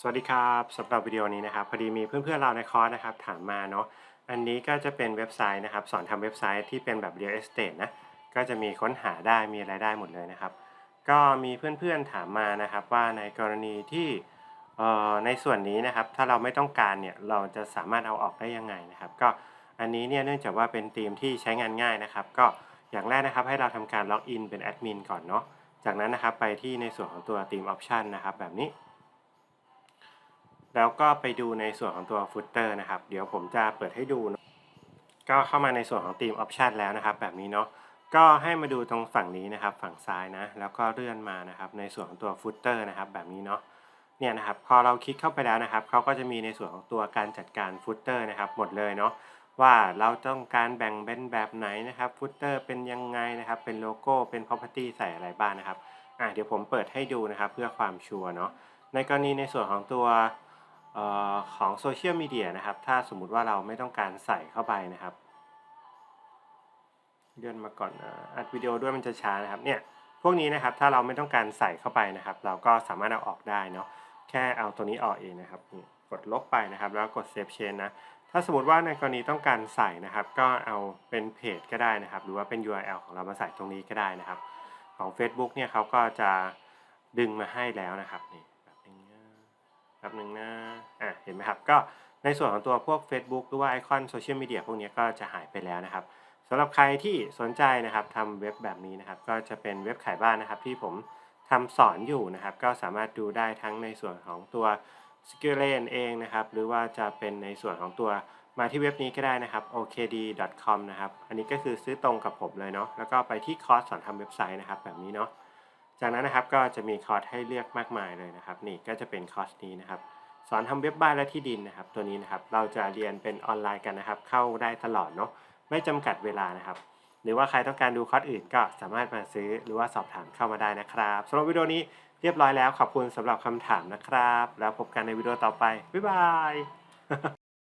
สวัสดีครับสำหรับวิดีโอนี้นะครับพอดีมีเพื่อนๆเราในคอร์สนะครับถามมาเนาะอันนี้ก็จะเป็นเว็บไซต์นะครับ สอนทำเว็บไซต์ที่เป็นแบบ real estate นะก็จะมีค้นหาได้มีอะไรได้หมดเลยนะครับ ก็มีเพื่อนๆถามมานะครับว่าในกรณีที่เอ่อในส่วนนี้นะครับถ้าเราไม่ต้องการเนี่ยเราจะสามารถเอาออกได้ยังไงนะครับ ก็อันนี้เนี่ยเนื่องจากว่าเป็นธีมที่ใช้งานง่ายนะครับ ก็อย่างแรกนะครับให้เราทำการล็อกอินเป็นแอดมินก่อนเนาะจากนั้นนะครับไปที่ในส่วนของตัวธีมออปชันนะครับแบบนี้ แล้วก็ไปดูในส่วนของตัวฟุตเตอร์นะครับ เดี๋ยวผมจะเปิดให้ดูเนอะก็เข้ามาในส่วนของธีมออปชันแล้วนะครับ แบบนี้เนาะ ก็ให้มาดูตรงฝั่งนี้นะครับ ฝั่งซ้ายนะ แล้วก็เลื่อนมานะครับ ในส่วนของตัวฟุตเตอร์นะครับ แบบนี้เนาะ เนี่ยนะครับ พอเราคลิกเข้าไปแล้วนะครับ เขาก็จะมีในส่วนของตัวการจัดการฟุตเตอร์นะครับ หมดเลยเนาะ ว่าเราต้องการแบ่งเป็นแบบไหนนะครับ ฟุตเตอร์เป็นยังไงนะครับ เป็นโลโก้ เป็น property ใส่อะไรบ้างนะครับ อะเดี๋ยวผมเปิดให้ดูนะครับ เพื่อความชัวร์เนาะ ในกรณีในส่วนของตัว ออของโซเชียลมีเดียนะครับ ถ้าสมมุติว่าเราไม่ต้องการใส่เข้าไปนะครับเลื่อนมาก่อนอัดวิดีโอด้วยมันจะช้านะครับเนี่ยพวกนี้นะครับถ้าเราไม่ต้องการใส่เข้าไปนะครับ เราก็สามารถเอาออกได้เนาะแค่เอาตัวนี้ออกเองนะครับกดลบไปนะครับ แล้วกด Save Change นะถ้าสมมติว่าในกรณีต้องการใส่นะครับ ก็เอาเป็นเพจก็ได้นะครับ หรือว่าเป็น URL ของเรามาใส่ตรงนี้ก็ได้นะครับ ของ Facebook เนี่ยเขาก็จะดึงมาให้แล้วนะครับนี่ แป๊บหนึ่งนะอะเห็นไหมครับ ก็ในส่วนของตัวพวก Facebook หรือว่าไอคอนโซเชียลมีเดียพวกนี้ก็จะหายไปแล้วนะครับสำหรับใครที่สนใจนะครับทำเว็บแบบนี้นะครับ ก็จะเป็นเว็บขายบ้านนะครับ ที่ผมทำสอนอยู่นะครับ ก็สามารถดูได้ทั้งในส่วนของตัว s k i l l n เองนะครับ หรือว่าจะเป็นในส่วนของตัวมาที่เว็บนี้ก็ได้นะครับ okd.com นะครับ อันนี้ก็คือซื้อตรงกับผมเลยเนาะแล้วก็ไปที่คอร์สสอนทำเว็บไซต์นะครับแบบนี้เนาะ จากนั้นนะครับก็จะมีคอร์สให้เลือกมากมายเลยนะครับ นี่ก็จะเป็นคอร์สนี้นะครับ สอนทำเว็บบ้านและที่ดินนะครับ ตัวนี้นะครับเราจะเรียนเป็นออนไลน์กันนะครับ เข้าได้ตลอดเนาะไม่จำกัดเวลานะครับ หรือว่าใครต้องการดูคอร์สอื่นก็สามารถมาซื้อหรือว่าสอบถามเข้ามาได้นะครับสำหรับวิดีโอนี้เรียบร้อยแล้วขอบคุณสำหรับคำถามนะครับ แล้วพบกันในวิดีโอต่อไปบ๊ายบาย